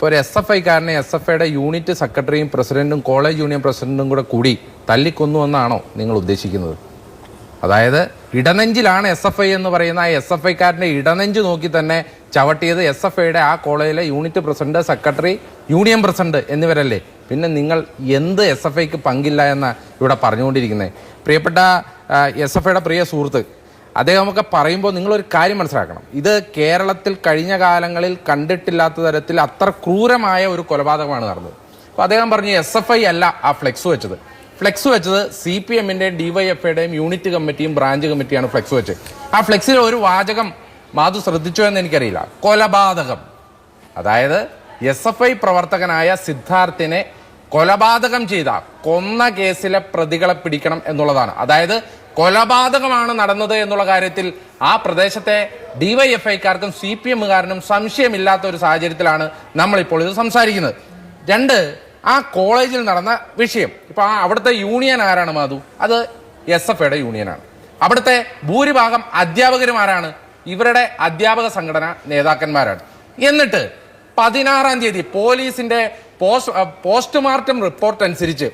ഇപ്പോൾ ഒരു S F ഐക്കാരനെ എസ് എഫ് ഐയുടെ യൂണിറ്റ് സെക്രട്ടറിയും പ്രസിഡന്റും കോളേജ് യൂണിയൻ പ്രസിഡന്റും കൂടെ കൂടി തല്ലിക്കൊന്നു എന്നാണോ നിങ്ങൾ ഉദ്ദേശിക്കുന്നത്? അതായത് ഇടനെഞ്ചിലാണ് എസ് എഫ് ഐ എന്ന് പറയുന്ന ആ എസ് എഫ് ഐക്കാരന്റെ ഇടനെഞ്ച് നോക്കി തന്നെ ചവിട്ടിയത് എസ് എഫ് ഐയുടെ ആ കോളേജിലെ unit president secretary union president എന്നിവരല്ലേ? പിന്നെ നിങ്ങൾ എന്ത് എസ് എഫ് ഐക്ക് പങ്കില്ല എന്ന് ഇവിടെ പറഞ്ഞുകൊണ്ടിരിക്കുന്നത്? പ്രിയപ്പെട്ട എസ് എഫ് ഐയുടെ പ്രിയ സുഹൃത്ത് അദ്ദേഹമൊക്കെ പറയുമ്പോൾ നിങ്ങളൊരു കാര്യം മനസ്സിലാക്കണം. ഇത് കേരളത്തിൽ കഴിഞ്ഞ കാലങ്ങളിൽ കണ്ടിട്ടില്ലാത്ത തരത്തിൽ അത്ര ക്രൂരമായ ഒരു കൊലപാതകമാണ് നടന്നത്. അപ്പോൾ അദ്ദേഹം പറഞ്ഞു എസ് എഫ് ഐ അല്ല ആ ഫ്ലെക്സ് വെച്ചത്. ഫ്ലെക്സ് വെച്ചത് സി പി എമ്മിന്റെയും ഡിവൈഎഫ്ഐയുടെയും യൂണിറ്റ് കമ്മിറ്റിയും ബ്രാഞ്ച് കമ്മിറ്റിയാണ് ഫ്ലെക്സ് വെച്ചത്. ആ ഫ്ലെക്സിൽ ഒരു വാചകം മാധു ശ്രദ്ധിച്ചോ എന്ന് എനിക്കറിയില്ല. കൊലപാതകം. അതായത് എസ് എഫ് ഐ പ്രവർത്തകനായ സിദ്ധാർത്ഥിനെ കൊലപാതകം ചെയ്ത കൊന്ന കേസിലെ പ്രതികളെ പിടിക്കണം എന്നുള്ളതാണ്. അതായത് കൊലപാതകമാണ് നടന്നത് എന്നുള്ള കാര്യത്തിൽ ആ പ്രദേശത്തെ ഡിവൈഎഫ്ഐക്കാർക്കും സി പി എമ്മുകാരനും സംശയമില്ലാത്ത ഒരു സാഹചര്യത്തിലാണ് നമ്മളിപ്പോൾ ഇത് സംസാരിക്കുന്നത്. രണ്ട് ആ കോളേജിൽ നടന്ന വിഷയം. ഇപ്പൊ ആ അവിടുത്തെ യൂണിയൻ ആരാണ് മാധു? അത് എസ് എഫ് ഐയുടെ യൂണിയനാണ്. അവിടുത്തെ ഭൂരിഭാഗം അധ്യാപകരുമാരാണ് ഇവരുടെ അധ്യാപക സംഘടന നേതാക്കന്മാരാണ്. എന്നിട്ട് പതിനാറാം തീയതി പോലീസിന്റെ പോസ്റ്റ് പോസ്റ്റ്മോർട്ടം റിപ്പോർട്ട് അനുസരിച്ച്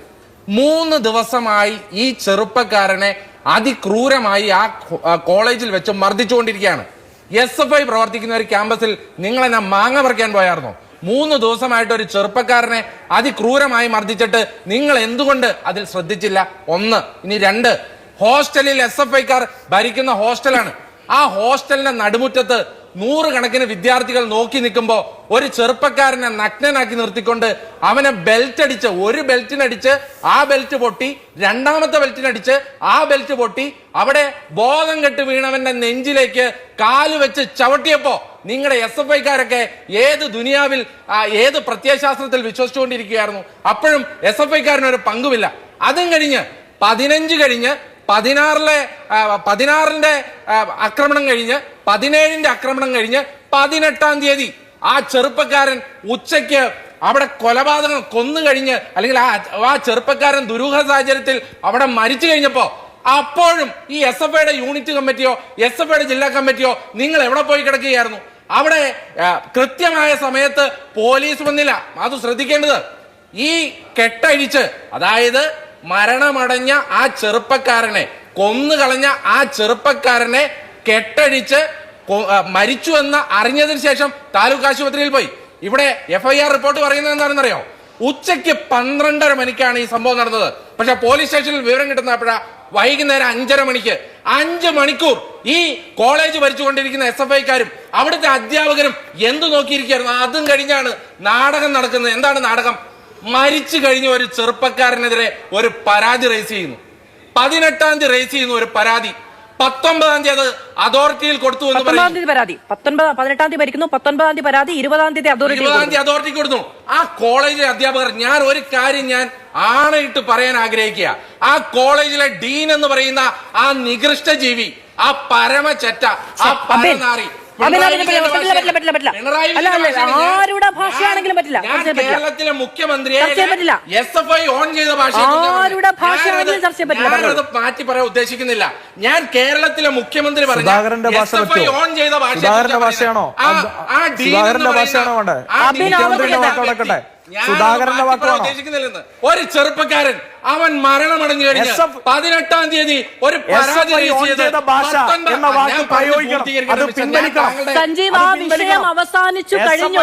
മൂന്ന് ദിവസമായി ഈ ചെറുപ്പക്കാരനെ അതിക്രൂരമായി ആ കോളേജിൽ വെച്ച് മർദ്ദിച്ചുകൊണ്ടിരിക്കുകയാണ്. എസ് എഫ് ഐ പ്രവർത്തിക്കുന്ന ഒരു ക്യാമ്പസിൽ നിങ്ങൾ എന്നെ മാങ്ങ പറിക്കാൻ പോയായിരുന്നോ മൂന്ന് ദിവസമായിട്ട് ഒരു ചെറുപ്പക്കാരനെ അതിക്രൂരമായി മർദ്ദിച്ചിട്ട് നിങ്ങൾ എന്തുകൊണ്ട് അതിൽ ശ്രദ്ധിച്ചില്ല? ഒന്ന്. ഇനി രണ്ട്. ഹോസ്റ്റലിൽ എസ് എഫ് ഐക്കാർ ഭരിക്കുന്ന ഹോസ്റ്റലാണ്. ആ ഹോസ്റ്റലിന്റെ നടുമുറ്റത്ത് നൂറുകണക്കിന് വിദ്യാർത്ഥികൾ നോക്കി നിൽക്കുമ്പോൾ ഒരു ചെറുപ്പക്കാരനെ നഗ്നനാക്കി നിർത്തിക്കൊണ്ട് അവനെ ബെൽറ്റ് അടിച്ച് ഒരു ബെൽറ്റിനടിച്ച് ആ ബെൽറ്റ് പൊട്ടി രണ്ടാമത്തെ ബെൽറ്റിനടിച്ച് ആ ബെൽറ്റ് പൊട്ടി അവിടെ ബോധം കെട്ട് വീണവന്റെ നെഞ്ചിലേക്ക് കാൽ വെച്ച് ചവിട്ടിയപ്പോ നിങ്ങളുടെ എസ് എഫ് ഐക്കാരൊക്കെ ഏത് ദുനിയാവിൽ ഏത് പ്രത്യയശാസ്ത്രത്തിൽ വിശ്വസിച്ചുകൊണ്ടിരിക്കുകയായിരുന്നു അപ്പോഴും എസ് എഫ് ഐക്കാരനൊരു പങ്കുമില്ല. അതും കഴിഞ്ഞ് പതിനഞ്ച് കഴിഞ്ഞ് പതിനാറിലെ പതിനാറിന്റെ ആക്രമണം കഴിഞ്ഞ് പതിനേഴിന്റെ ആക്രമണം കഴിഞ്ഞ് പതിനെട്ടാം തീയതി ആ ചെറുപ്പക്കാരൻ ഉച്ചയ്ക്ക് അവിടെ കൊലപാതകം കൊന്നു കഴിഞ്ഞ് അല്ലെങ്കിൽ ആ ആ ചെറുപ്പക്കാരൻ ദുരൂഹ സാഹചര്യത്തിൽ അവിടെ മരിച്ചു കഴിഞ്ഞപ്പോ അപ്പോഴും ഈ എസ് എഫ് ഐയുടെ യൂണിറ്റ് കമ്മിറ്റിയോ എസ് എഫ് ഐയുടെ ജില്ലാ കമ്മിറ്റിയോ നിങ്ങൾ എവിടെ പോയി കിടക്കുകയായിരുന്നു? അവിടെ കൃത്യമായ സമയത്ത് പോലീസ് വന്നില്ല. അത് ശ്രദ്ധിക്കേണ്ടത്. ഈ കെട്ടഴിച്ച് അതായത് മരണമടഞ്ഞ ആ ചെറുപ്പക്കാരനെ കൊന്നു കളഞ്ഞ ആ ചെറുപ്പക്കാരനെ കെട്ടഴിച്ച് മരിച്ചു എന്ന് അറിഞ്ഞതിന് ശേഷം താലൂക്ക് ആശുപത്രിയിൽ പോയി. ഇവിടെ എഫ് ഐ ആർ റിപ്പോർട്ട് പറയുന്നത് എന്താണെന്നറിയോ? ഉച്ചയ്ക്ക് പന്ത്രണ്ടര മണിക്കാണ് ഈ സംഭവം നടന്നത്. പക്ഷെ പോലീസ് സ്റ്റേഷനിൽ വിവരം കിട്ടുന്നപ്പോഴാ വൈകുന്നേരം അഞ്ചര മണിക്ക്. അഞ്ച് മണിക്കൂർ ഈ കോളേജ് ഭരിച്ചുകൊണ്ടിരിക്കുന്ന എസ് എഫ് ഐക്കാരും അവിടുത്തെ അധ്യാപകരും എന്തു നോക്കിയിരിക്കുകയായിരുന്നു? അതും കഴിഞ്ഞാണ് നാടകം നടക്കുന്നത്. എന്താണ് നാടകം? മരിച്ചു കഴിഞ്ഞ ഒരു ചെറുപ്പക്കാരനെതിരെ ഒരു പരാതി റേസ് ചെയ്യുന്നു. പതിനെട്ടാം തീയതി റേസ് ചെയ്യുന്നു ഒരു പരാതി. പത്തൊമ്പതാം തീയതി അത് അതോറിറ്റിയിൽ കൊടുത്തു എന്ന് പത്തൊമ്പതാം തീയതി പരാതി. പത്തൊൻപത് പതിനെട്ടാം തീയതി ഭരിക്കുന്നു പത്തൊൻപതാം തീയതി പരാതി. ഇരുപതാം തീയതി അതോറിറ്റി ഇരുപതാം തീയതി അതോറിറ്റി കൊടുത്തു ആ കോളേജിലെ അധ്യാപകർ ഞാൻ ഒരു കാര്യം ഞാൻ ആണയിട്ട് പറയാൻ ആഗ്രഹിക്കുക. ആ കോളേജിലെ ഡീൻ എന്ന് പറയുന്ന ആ നികൃഷ്ട ജീവി ആ പരമചറ്റ ആ പരനാറി ആരുടെ ഭാഷയാണെങ്കിലും പറ്റില്ല. കേരളത്തിലെ മുഖ്യമന്ത്രിയെ ചർച്ച പറ്റില്ല. എസ് എഫ് ഐ ഓൺ ചെയ്ത ഭാഷ ആരുടെ ഭാഷയാണെങ്കിലും ചർച്ച പറ്റില്ല, മാറ്റി പറയാൻ ഉദ്ദേശിക്കുന്നില്ല ഞാൻ കേരളത്തിലെ മുഖ്യമന്ത്രി പറഞ്ഞു ഭാഷ? ഓൺ ചെയ്ത ഭാഷ ഭാഷയാണോ? അത് സുധാകരന്റെ ഭാഷയാണോ വേണ്ടേ? സുധാകരന്റെ വാക്ക് ഒരു ചെറുപ്പക്കാരൻ അവൻ മരണമടഞ്ഞു കഴിഞ്ഞ് പതിനെട്ടാം തീയതി ഒരു സഞ്ജീവ് ആ വിഷയം. അവസാനിച്ചു കഴിഞ്ഞു.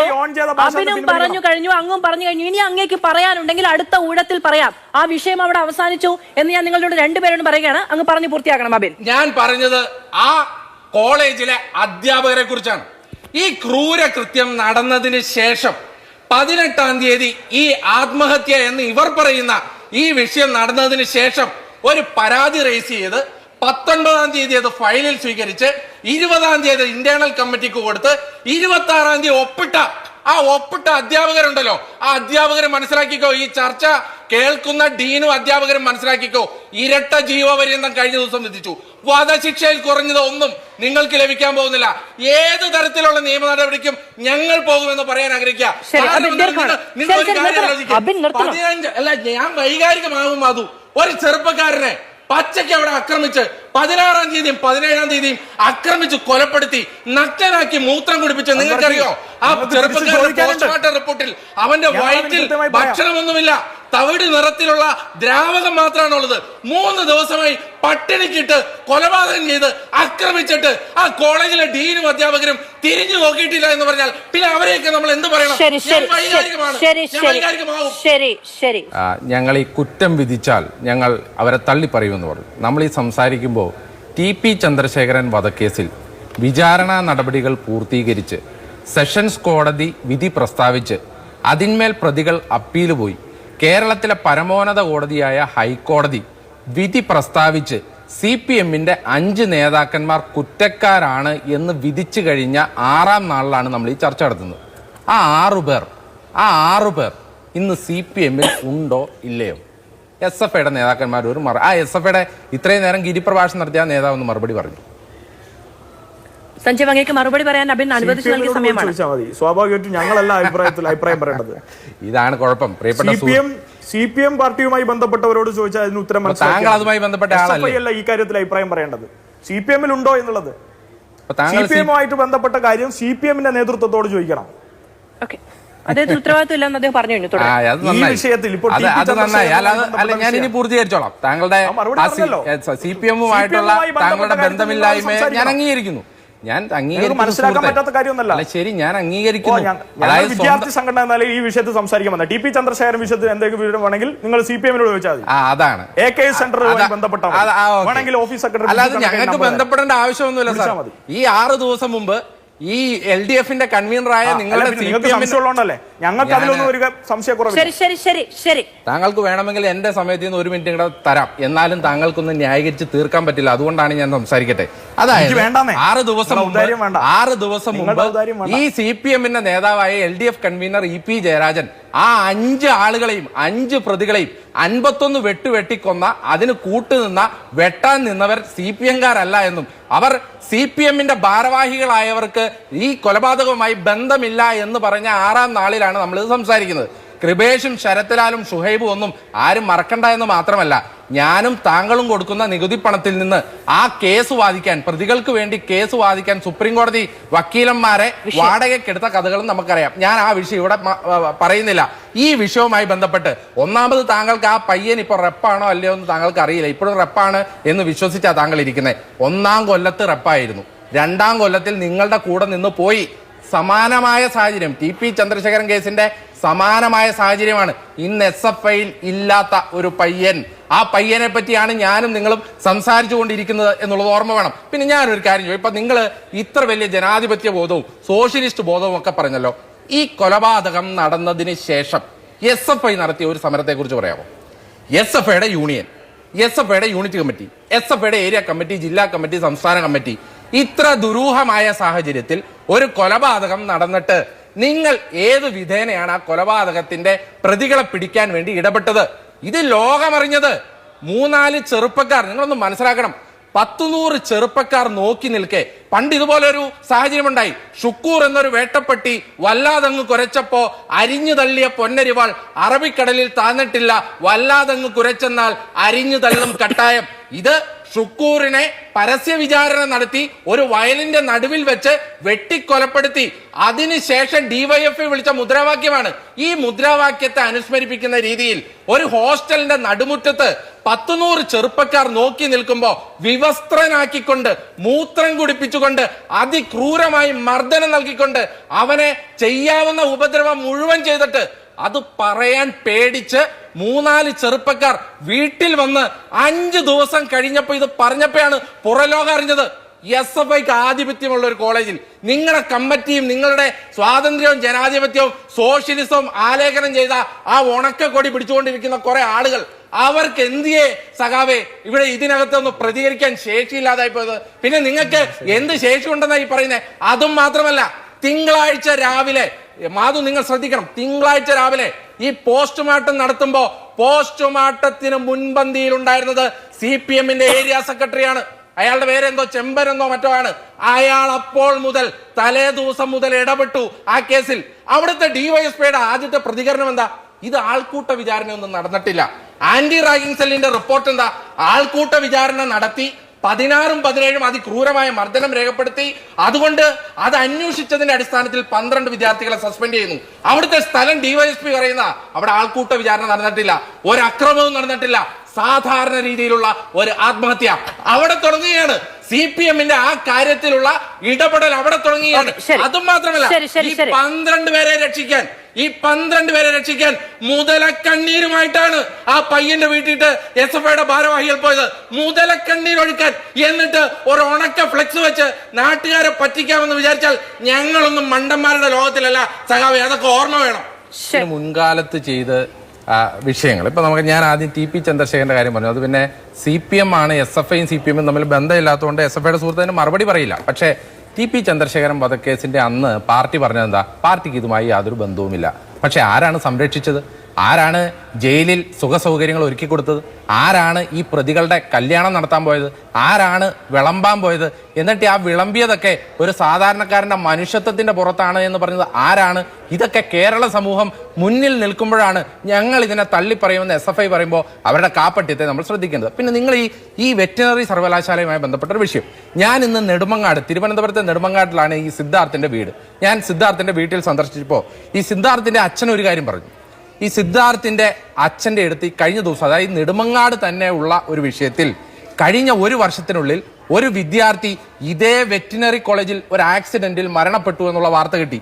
അഭിനും പറഞ്ഞു കഴിഞ്ഞു അങ്ങും പറഞ്ഞു കഴിഞ്ഞു. ഇനി അങ്ങേക്ക് പറയാനുണ്ടെങ്കിൽ അടുത്ത ഊഴത്തിൽ പറയാം. ആ വിഷയം അവിടെ അവസാനിച്ചു എന്ന് ഞാൻ നിങ്ങളോട് രണ്ടുപേരോട് പറയുകയാണ്. അങ്ങ് പറഞ്ഞു പൂർത്തിയാക്കണം അബിൻ. ഞാൻ പറഞ്ഞത് ആ കോളേജിലെ അധ്യാപകരെ കുറിച്ചാണ്. ഈ ക്രൂര കൃത്യം നടന്നതിന് ശേഷം പതിനെട്ടാം തീയതി ഈ ആത്മഹത്യ എന്ന് ഇവർ പറയുന്ന ഈ വിഷയം നടന്നതിന് ശേഷം ഒരു പരാതി റേസ് ചെയ്ത് പത്തൊൻപതാം തീയതി അത് ഫയലിൽ സ്വീകരിച്ച് ഇരുപതാം തീയതി ഇന്റേണൽ കമ്മിറ്റിക്ക് കൊടുത്ത് ഇരുപത്തി ആറാം തീയതി ഒപ്പിട്ട ആ ഒപ്പിട്ട അധ്യാപകരുണ്ടല്ലോ ആ അധ്യാപകരെ മനസ്സിലാക്കിക്കോ ഈ ചർച്ച കേൾക്കുന്ന ഡീനും അധ്യാപകരും മനസ്സിലാക്കിക്കോ ഇരട്ട ജീവപര്യന്തം കഴിഞ്ഞ ദിവസം വിധിച്ചു. വധശിക്ഷയിൽ കുറഞ്ഞത് ഒന്നും നിങ്ങൾക്ക് ലഭിക്കാൻ പോകുന്നില്ല. ഏത് തരത്തിലുള്ള നിയമ നടപടിക്കും ഞങ്ങൾ പോകുമെന്ന് പറയാൻ ആഗ്രഹിക്കുക. പതിനഞ്ച് അല്ല ഞാൻ വൈകാരികമാകും അതു ഒരു ചെറുപ്പക്കാരനെ പച്ചയ്ക്ക് അവിടെ ആക്രമിച്ച് പതിനാറാം തീയതിയും പതിനേഴാം തീയതിയും ആക്രമിച്ച് കൊലപ്പെടുത്തി നഗ്നനാക്കി മൂത്രം കുടിപ്പിച്ച നിങ്ങൾക്കറിയോ? ആ ചെറുപ്പക്കാരുടെ പോസ്റ്റ്മോർട്ടം റിപ്പോർട്ടിൽ അവന്റെ വയറ്റിൽ. ഭക്ഷണമൊന്നുമില്ല. തവിട് നിറത്തിലുള്ള ദ്രാവകം മാത്രമാണുള്ളത്. മൂന്ന് ദിവസമായി പട്ടിണിക്കിട്ട് കൊലപാതകം ചെയ്ത് ആക്രമിച്ചിട്ട് ആ കോളേജിലെ ഡീനും അധ്യാപകരും തിരിഞ്ഞു നോക്കിയിട്ടില്ല എന്ന് പറഞ്ഞാൽ പിന്നെ അവരെയൊക്കെ നമ്മൾ എന്ത് പറയണം? ഞങ്ങൾ ഈ കുറ്റം വിധിച്ചാൽ ഞങ്ങൾ അവരെ തള്ളി പറയുമെന്ന് പറഞ്ഞു. നമ്മൾ ഈ സംസാരിക്കുമ്പോൾ ടി പി ചന്ദ്രശേഖരൻ വധക്കേസിൽ വിചാരണ നടപടികൾ പൂർത്തീകരിച്ച് സെഷൻസ് കോടതി വിധി പ്രസ്താവിച്ച് അതിന്മേൽ പ്രതികൾ അപ്പീൽ പോയി. കേരളത്തിലെ പരമോന്നത കോടതിയായ ഹൈക്കോടതി വിധി പ്രസ്താവിച്ച് സി പി എമ്മിന്റെ അഞ്ച് നേതാക്കന്മാർ കുറ്റക്കാരാണ് എന്ന് വിധിച്ചു കഴിഞ്ഞ ആറാം നാളിലാണ് നമ്മൾ ഈ ചർച്ച നടത്തുന്നത്. ആ ആറു പേർ ആ ആറു പേർ ഇന്ന് സി പി എമ്മിൽ ഉണ്ടോ ഇല്ലയോ? എസ് എഫ് ഐയുടെ നേതാക്കന്മാർ ഒരു മറ ആ എസ് എഫ് ഐയുടെ ഇത്രയും നേരം ഗിരിപ്രഭാഷണം നടത്തിയ ആ നേതാവ് ഒന്ന് മറുപടി പറഞ്ഞു. സഞ്ജീവ് അങ്ങേക്ക് മറുപടി പറയാൻ അബിൻ അനുവദിച്ചു നൽകിയ സമയമാണ്. സ്വാഭാവികമായിട്ടും ഞങ്ങളല്ല അഭിപ്രായത്തിൽ അഭിപ്രായം പറയേണ്ടത്. ഇതാണ് കുഴപ്പം. പ്രിയപ്പെട്ട സി പി എം പാർട്ടിയുമായി ബന്ധപ്പെട്ടവരോട് ചോദിച്ചാൽ അതിന് ഉത്തരം താങ്കൾ അതുമായി ബന്ധപ്പെട്ട ആളല്ല? അല്ല ഈ കാര്യത്തിൽ അഭിപ്രായം പറയേണ്ടത്. സി പി എമ്മിൽ ഉണ്ടോ എന്നുള്ളത്. സി പി എമ്മുമായിട്ട് ബന്ധപ്പെട്ട കാര്യം സി പി എമ്മിന്റെ നേതൃത്വത്തോട് ചോദിക്കണം. ഓക്കെ അദ്ദേഹത്തിന് ഉത്തരവാദിത്വം ഇല്ലെന്ന് അദ്ദേഹം പറഞ്ഞു കഴിഞ്ഞു. ആ, തുടരാം അത് ഈ നന്നായി. വിഷയത്തിൽ ഇപ്പോൾ അത് ടി പി അത് നന്നായി. അല്ല അത് ചന്ദ്രശേഖരനുമായി അല്ല ഞാൻ ഇനി പൂർത്തീകരിച്ചോളാം താങ്കളുടെ ആ, മറുപടി പറഞ്ഞല്ലോ. സി പി എമ്മുമായിട്ടുള്ള CPM താങ്കളുടെ ബന്ധപ്പെട്ട ബന്ധമില്ലായ്മയെ കാര്യത്തിൽ ഞാൻ അംഗീകരിക്കുന്നു. ഞാൻ അംഗീകരിക്കുന്നു മനസ്സിലാക്കാൻ സുഹൃത്തേ. പറ്റാത്ത. അല്ല, ശരി ഞാൻ ഓ, അംഗീകരിക്കുന്നു അതായത് വിദ്യാർത്ഥി സ്വന്തം- സംഘടന എന്ന നിലയിൽ ഈ വിഷയത്തിൽ സംസാരിക്കാൻ വന്ന ടി പി ചന്ദ്രശേഖരൻ വിഷയത്തിൽ എന്തെങ്കിലും വിവരം വേണമെങ്കിൽ നിങ്ങൾ സി പി എമ്മിനോട് ചോദിച്ചാൽ മതി. ആ അതാണ്. എ കെ സെന്ററുമായി അതാ- ബന്ധപ്പെട്ട അതാ- ആ, ഓക്കേ. വേണമെങ്കിൽ ഓഫീസ് സെക്രട്ടറി അല്ലാതെ ഞങ്ങൾക്ക് ബന്ധപ്പെടേണ്ട ആവശ്യമൊന്നുമില്ല സാർ. മതി. ഈ ആറ് ദിവസം മുമ്പ് ഈ എൽ ഡി എഫിന്റെ കൺവീനറായ നിങ്ങളുടെ സംശയമുള്ളതുകൊണ്ടല്ലേ? ഞങ്ങൾക്ക് അതിലൊന്നും ഒരു ശരി ശരി ശരി ശരി. താങ്കൾക്ക് വേണമെങ്കിൽ എന്റെ സമയത്ത് നിന്ന് ഒരു മിനിറ്റ് കൂടെ തരാം. എന്നാലും താങ്കൾക്കൊന്ന് ന്യായീകരിച്ച് തീർക്കാൻ പറ്റില്ല. അതുകൊണ്ടാണ് ഞാൻ സംസാരിക്കട്ടെ. അതായത്. ആറ് ദിവസം മുമ്പ്. ആറ് ദിവസം മുമ്പ് ഈ സി പി എമ്മിന്റെ നേതാവായ L D F convenor E P Jayarajan ആ അഞ്ച് ആളുകളെയും അഞ്ച് പ്രതികളെയും അൻപത്തൊന്ന് വെട്ടുവെട്ടിക്കൊന്ന അതിന് കൂട്ടുനിന്ന വെട്ടാൻ നിന്നവർ സി പി എംകാരല്ല എന്നും അവർ സി പി എമ്മിന്റെ ഭാരവാഹികളായവർക്ക് ഈ കൊലപാതകവുമായി ബന്ധമില്ല എന്ന് പറഞ്ഞ ആറാം നാളിലാണ് നമ്മൾ ഇത് സംസാരിക്കുന്നത്. കൃപേഷും ശരത്ലാലും ഷുഹൈബും ഒന്നും ആരും മറക്കണ്ട എന്ന് മാത്രമല്ല. ഞാനും താങ്കളും കൊടുക്കുന്ന നികുതി പണത്തിൽ നിന്ന് ആ കേസ് വാദിക്കാൻ പ്രതികൾക്ക് വേണ്ടി കേസ് വാദിക്കാൻ സുപ്രീം കോടതി വക്കീലന്മാരെ വാടകയ്ക്കെടുത്ത കഥകളും നമുക്കറിയാം. ഞാൻ ആ വിഷയം ഇവിടെ പറയുന്നില്ല. ഈ വിഷയവുമായി ബന്ധപ്പെട്ട് ഒന്നാമത് താങ്കൾക്ക് ആ പയ്യൻ ഇപ്പോൾ റെപ്പാണോ അല്ലയോ എന്ന് താങ്കൾക്ക് അറിയില്ല. ഇപ്പോഴും റെപ്പാണ് എന്ന് വിശ്വസിച്ചാ താങ്കൾ ഇരിക്കുന്നത്. ഒന്നാം കൊല്ലത്ത് റെപ്പായിരുന്നു. രണ്ടാം കൊല്ലത്തിൽ നിങ്ങളുടെ കൂടെ നിന്ന് പോയി. സമാനമായ സാഹചര്യം. ടി പി ചന്ദ്രശേഖരൻ കേസിന്റെ സമാനമായ സാഹചര്യമാണ്. ഇന്ന് എസ് എഫ് ഐയിൽ ഇല്ലാത്ത ഒരു പയ്യൻ ആ പയ്യനെ പറ്റിയാണ് ഞാനും നിങ്ങളും സംസാരിച്ചുകൊണ്ടിരിക്കുന്നത് എന്നുള്ളത് ഓർമ്മ വേണം. പിന്നെ ഞാനൊരു കാര്യം ചോദിക്കും. ഇപ്പൊ നിങ്ങൾ ഇത്ര വലിയ ജനാധിപത്യ ബോധവും സോഷ്യലിസ്റ്റ് ബോധവും ഒക്കെ പറഞ്ഞല്ലോ. ഈ കൊലപാതകം നടന്നതിന് ശേഷം എസ് എഫ് ഐ നടത്തിയ ഒരു സമരത്തെ കുറിച്ച് പറയാമോ എസ് എഫ് ഐയുടെ യൂണിയൻ എസ് എഫ് ഐയുടെ യൂണിറ്റ് കമ്മിറ്റി എസ് എഫ് ഐയുടെ ഏരിയ കമ്മിറ്റി ജില്ലാ കമ്മിറ്റി സംസ്ഥാന കമ്മിറ്റി ഇത്ര ദുരൂഹമായ സാഹചര്യത്തിൽ ഒരു കൊലപാതകം നടന്നിട്ട് നിങ്ങൾ ഏത് വിധേനയാണ് ആ കൊലപാതകത്തിന്റെ പ്രതികളെ പിടിക്കാൻ വേണ്ടി ഇടപെട്ടത്? ഇത് ലോകമറിഞ്ഞത് മൂന്നാൽ ചെറുപ്പക്കാർ നിങ്ങളൊന്ന് മനസ്സിലാക്കണം. പത്തുനൂറ് ചെറുപ്പക്കാർ നോക്കി നിൽക്കെ. പണ്ട് സാഹചര്യം ഉണ്ടായി ഷുക്കൂർ എന്നൊരു വേട്ടപ്പെട്ടി വല്ലാതങ്ങ് കുരച്ചപ്പോ അരിഞ്ഞു തള്ളിയ പൊന്നരിവാൾ അറബിക്കടലിൽ താന്നിട്ടില്ല. വല്ലാതങ്ങ് കുരച്ചെന്നാൽ അരിഞ്ഞു തള്ളും കട്ടായം. ഇത് ഷുക്കൂറിനെ പരസ്യ വിചാരണ നടത്തി ഒരു വയലിന്റെ നടുവിൽ വെച്ച് വെട്ടിക്കൊലപ്പെടുത്തി. അതിനുശേഷം ഡിവൈഎഫ്ഐ വിളിച്ച മുദ്രാവാക്യമാണ്. ഈ മുദ്രാവാക്യത്തെ അനുസ്മരിപ്പിക്കുന്ന രീതിയിൽ ഒരു ഹോസ്റ്റലിന്റെ നടുമുറ്റത്ത് പത്തുനൂറ് ചെറുപ്പക്കാർ നോക്കി നിൽക്കുമ്പോൾ വിവസ്ത്രനാക്കിക്കൊണ്ട് മൂത്രം കുടിപ്പിച്ചുകൊണ്ട് അതിക്രൂരമായി മർദ്ദനം നൽകിക്കൊണ്ട് അവനെ ചെയ്യാവുന്ന ഉപദ്രവം മുഴുവൻ ചെയ്തിട്ട് അത് പറയാൻ പേടിച്ച് മൂന്നാൽ ചെറുപ്പക്കാർ വീട്ടിൽ വന്ന് അഞ്ച് ദിവസം കഴിഞ്ഞപ്പോ ഇത് പറഞ്ഞപ്പോഴാണ് പുറലോകം അറിഞ്ഞത്. എസ് എഫ് ഐക്ക് ആധിപത്യമുള്ള ഒരു കോളേജിൽ. നിങ്ങളുടെ കമ്മിറ്റിയും നിങ്ങളുടെ സ്വാതന്ത്ര്യവും ജനാധിപത്യവും സോഷ്യലിസവും ആലേഖനം ചെയ്ത ആ ഉണക്കക്കൊടി പിടിച്ചുകൊണ്ടിരിക്കുന്ന കുറെ ആളുകൾ അവർക്ക് എന്തിയെ സഖാവേ ഇവിടെ ഇതിനകത്തൊന്ന് പ്രതികരിക്കാൻ ശേഷിയില്ലാതായി പോയത്. പിന്നെ നിങ്ങൾക്ക് എന്ത് ശേഷി ഈ പറയുന്നത് അതും മാത്രമല്ല തിങ്കളാഴ്ച രാവിലെ മാധു നിങ്ങൾ ശ്രദ്ധിക്കണം. തിങ്കളാഴ്ച രാവിലെ ഈ പോസ്റ്റ്മോർട്ടം നടത്തുമ്പോ പോസ്റ്റ്മോർട്ടത്തിന് മുൻപന്തിയിൽ ഉണ്ടായിരുന്നത് സി പി എമ്മിന്റെ ഏരിയ സെക്രട്ടറിയാണ്. അയാളുടെ പേരെന്തോ ചെമ്പരെന്നോ മറ്റോ ആണ്. അയാൾ അപ്പോൾ മുതൽ തലേ ദിവസം മുതൽ ഇടപെട്ടു ആ കേസിൽ. അവിടുത്തെ ഡിവൈഎസ്പിയുടെ ആദ്യത്തെ പ്രതികരണം എന്താ? ഇത് ആൾക്കൂട്ട വിചാരണ ഒന്നും നടന്നിട്ടില്ല. ആന്റി റാഗിംഗ് സെല്ലിന്റെ റിപ്പോർട്ട് എന്താ? ആൾക്കൂട്ട വിചാരണ നടത്തി. പതിനാറും പതിനേഴും അതിക്രൂരമായ മർദ്ദനം രേഖപ്പെടുത്തി. അതുകൊണ്ട് അത് അന്വേഷിച്ചതിന്റെ അടിസ്ഥാനത്തിൽ പന്ത്രണ്ട് വിദ്യാർത്ഥികളെ സസ്പെൻഡ് ചെയ്യുന്നു. അവിടുത്തെ സ്ഥലം ഡിവൈഎസ്പി പറയുന്ന അവിടെ ആൾക്കൂട്ട വിചാരണ നടന്നിട്ടില്ല. ഒരു അക്രമവും നടന്നിട്ടില്ല. സാധാരണ രീതിയിലുള്ള ഒരു ആത്മഹത്യ. അവിടെ തുടങ്ങുകയാണ്. സി പി എമ്മിന്റെ ആ കാര്യത്തിലുള്ള ഇടപെടൽ അവിടെ തുടങ്ങുകയാണ്. അതും മാത്രമല്ല ഈ. പന്ത്രണ്ട് പേരെ രക്ഷിക്കാൻ ഈ പന്ത്രണ്ട് പേരെ രക്ഷിക്കാൻ മുതലക്കണ്ണീരുമായിട്ടാണ് ആ പയ്യന്റെ വീട്ടിട്ട് എസ് എഫ് ഐയുടെ ഭാരവാഹികൾ പോയത്. മുതലക്കണ്ണീർ ഒഴുക്കാൻ എന്നിട്ട് ഒരു ഉണക്ക ഫ്ലെക്സ് വെച്ച് നാട്ടുകാരെ പറ്റിക്കാമെന്ന് വിചാരിച്ചാൽ ഞങ്ങളൊന്നും മണ്ടന്മാരുടെ ലോകത്തിലല്ല. സഖാവെ അതൊക്കെ ഓർമ്മ വേണം. മുൻകാലത്ത് ചെയ്ത് വിഷയങ്ങൾ. ഇപ്പൊ നമുക്ക് ഞാൻ ആദ്യം ടി പി ചന്ദ്രശേഖരന്റെ കാര്യം പറഞ്ഞു. അത് പിന്നെ സി പി എം ആണ് എസ് എഫ് ഐയും സി പി എമ്മും തമ്മിൽ ബന്ധമില്ലാത്തതുകൊണ്ട് എസ് എഫ് ഐയുടെ സുഹൃത്തിന് മറുപടി പറയില്ല. പക്ഷേ ടി പി ചന്ദ്രശേഖരൻ വധക്കേസിന്റെ അന്ന് പാർട്ടി പറഞ്ഞതെന്താ? പാർട്ടിക്ക് ഇതുമായി യാതൊരു ബന്ധവുമില്ല. പക്ഷെ ആരാണ് സംരക്ഷിച്ചത്? ആരാണ് ജയിലിൽ സുഖസൗകര്യങ്ങൾ ഒരുക്കി കൊടുത്തത്? ആരാണ് ഈ പ്രതികളുടെ കല്യാണം നടത്താൻ പോയത്? ആരാണ് വിളമ്പാൻ പോയത്? എന്നിട്ട് ആ വിളമ്പിയതൊക്കെ ഒരു സാധാരണക്കാരന്റെ മനുഷ്യത്വത്തിന്റെ പുറത്താണ് എന്ന് പറഞ്ഞത് ആരാണ്? ഇതൊക്കെ കേരള സമൂഹം മുന്നിൽ നിൽക്കുമ്പോഴാണ് ഞങ്ങൾ ഇതിനെ തള്ളിപ്പറയുമെന്ന് എസ് എഫ് ഐ പറയുമ്പോൾ അവരുടെ കാപ്പട്യത്തെ നമ്മൾ ശ്രദ്ധിക്കേണ്ടത്. പിന്നെ നിങ്ങൾ ഈ ഈ വെറ്റിനറി സർവകലാശാലയുമായി ബന്ധപ്പെട്ട ഒരു വിഷയം. ഞാൻ ഇന്ന് നെടുമങ്ങാട് തിരുവനന്തപുരത്തെ നെടുമങ്ങാട്ടിലാണ് ഈ സിദ്ധാർത്ഥിന്റെ വീട്. ഞാൻ സിദ്ധാർത്ഥിന്റെ വീട്ടിൽ സന്ദർശിച്ചപ്പോൾ ഈ സിദ്ധാർത്ഥിന്റെ അച്ഛൻ ഒരു കാര്യം പറഞ്ഞു. ഈ സിദ്ധാർത്ഥിന്റെ അച്ഛന്റെ അടുത്ത് കഴിഞ്ഞ ദിവസം അതായത് നെടുമങ്ങാട് തന്നെ ഉള്ള ഒരു വിഷയത്തിൽ കഴിഞ്ഞ ഒരു വർഷത്തിനുള്ളിൽ ഒരു വിദ്യാർത്ഥി ഇതേ വെറ്റിനറി കോളേജിൽ ഒരു ആക്സിഡന്റിൽ മരണപ്പെട്ടു എന്നുള്ള വാർത്ത കിട്ടി.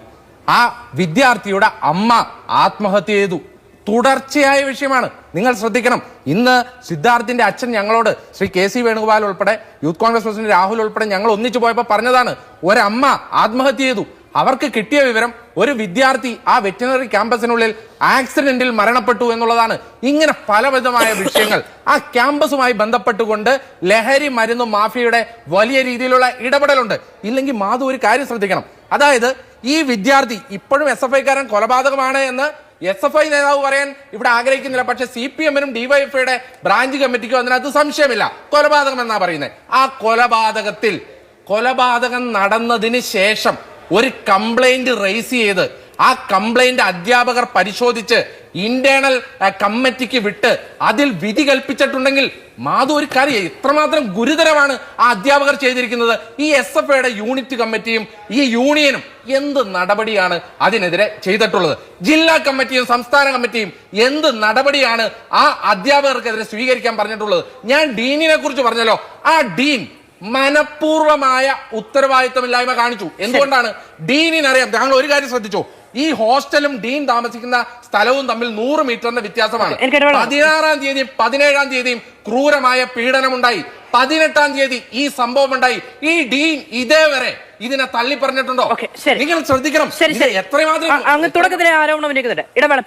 ആ വിദ്യാർത്ഥിയുടെ അമ്മ ആത്മഹത്യ ചെയ്തു. തുടർച്ചയായ വിഷയമാണ്. നിങ്ങൾ ശ്രദ്ധിക്കണം. ഇന്ന് സിദ്ധാർത്ഥിന്റെ അച്ഛൻ ഞങ്ങളോട് ശ്രീ കെ സി വേണുഗോപാൽ ഉൾപ്പെടെ യൂത്ത് കോൺഗ്രസ് പ്രസിഡന്റ് രാഹുൽ ഉൾപ്പെടെ ഞങ്ങൾ ഒന്നിച്ചു പോയപ്പോൾ പറഞ്ഞതാണ് ഒരമ്മ ആത്മഹത്യ ചെയ്തു. അവർക്ക് കിട്ടിയ വിവരം ഒരു വിദ്യാർത്ഥി ആ വെറ്റിനറി ക്യാമ്പസിനുള്ളിൽ ആക്സിഡന്റിൽ മരണപ്പെട്ടു എന്നുള്ളതാണ്. ഇങ്ങനെ പലവിധമായ വിഷയങ്ങൾ ആ ക്യാമ്പസുമായി ബന്ധപ്പെട്ടുകൊണ്ട് ലഹരി മരുന്ന് മാഫിയയുടെ വലിയ രീതിയിലുള്ള ഇടപെടലുണ്ട്. ഇല്ലെങ്കിൽ മാധു ഒരു കാര്യം ശ്രദ്ധിക്കണം. അതായത് ഈ വിദ്യാർത്ഥി ഇപ്പോഴും എസ് എഫ് ഐക്കാരൻ കൊലപാതകമാണ് എന്ന് എസ് എഫ് ഐ നേതാവ് പറയാൻ ഇവിടെ ആഗ്രഹിക്കുന്നില്ല. പക്ഷെ സി പി എമ്മിനും ഡിവൈഎഫ്ഐയുടെ ബ്രാഞ്ച് കമ്മിറ്റിക്കും അതിനകത്ത് സംശയമില്ല. കൊലപാതകം എന്നാ പറയുന്നത് ആ കൊലപാതകത്തിൽ കൊലപാതകം നടന്നതിന് ശേഷം ഒരു കംപ്ലൈന്റ് റേസ് ചെയ്ത് ആ കംപ്ലൈന്റ് അധ്യാപകർ പരിശോധിച്ച് ഇന്റേണൽ കമ്മിറ്റിക്ക് വിട്ട് അതിൽ വിധി കൽപ്പിച്ചിട്ടുണ്ടെങ്കിൽ മാധു ഒരു കാര്യം ഇത്രമാത്രം ഗുരുതരമാണ് ആ അധ്യാപകർ ചെയ്തിരിക്കുന്നത്. ഈ എസ് എഫ് ഐയുടെ യൂണിറ്റ് കമ്മിറ്റിയും ഈ യൂണിയനും എന്ത് നടപടിയാണ് അതിനെതിരെ ചെയ്തിട്ടുള്ളത്? ജില്ലാ കമ്മിറ്റിയും സംസ്ഥാന കമ്മിറ്റിയും എന്ത് നടപടിയാണ് ആ അധ്യാപകർക്കെതിരെ സ്വീകരിക്കാൻ പറഞ്ഞിട്ടുള്ളത്? ഞാൻ ഡീനിനെ കുറിച്ച് പറഞ്ഞല്ലോ. ആ ഡീൻ മനഃപൂർവമായ ഉത്തരവാദിത്തമില്ലായ്മ കാണിച്ചു. എന്തുകൊണ്ടാണ്? ഡീനിനറിയാം. താങ്കൾ ഒരു കാര്യം ശ്രദ്ധിച്ചോ? ഈ ഹോസ്റ്റലും ഡീൻ താമസിക്കുന്ന സ്ഥലവും തമ്മിൽ നൂറ് മീറ്ററിന്റെ വ്യത്യാസമാണ്. പതിനാറാം തീയതിയും പതിനേഴാം തീയതിയും ക്രൂരമായ പീഡനമുണ്ടായി. പതിനെട്ടാം തീയതി ഈ സംഭവം ഉണ്ടായി ഈ ഡീൻ ഇതേവരെ ഇതിനെ തള്ളി പറഞ്ഞിട്ടുണ്ടോ നിങ്ങൾ ശ്രദ്ധിക്കണം. എത്രമാത്രം അ- അങ്ങ് തുടക്കത്തിലെ ആരോപണം ഉന്നയിക്കുന്നുണ്ട്. ഇടവേള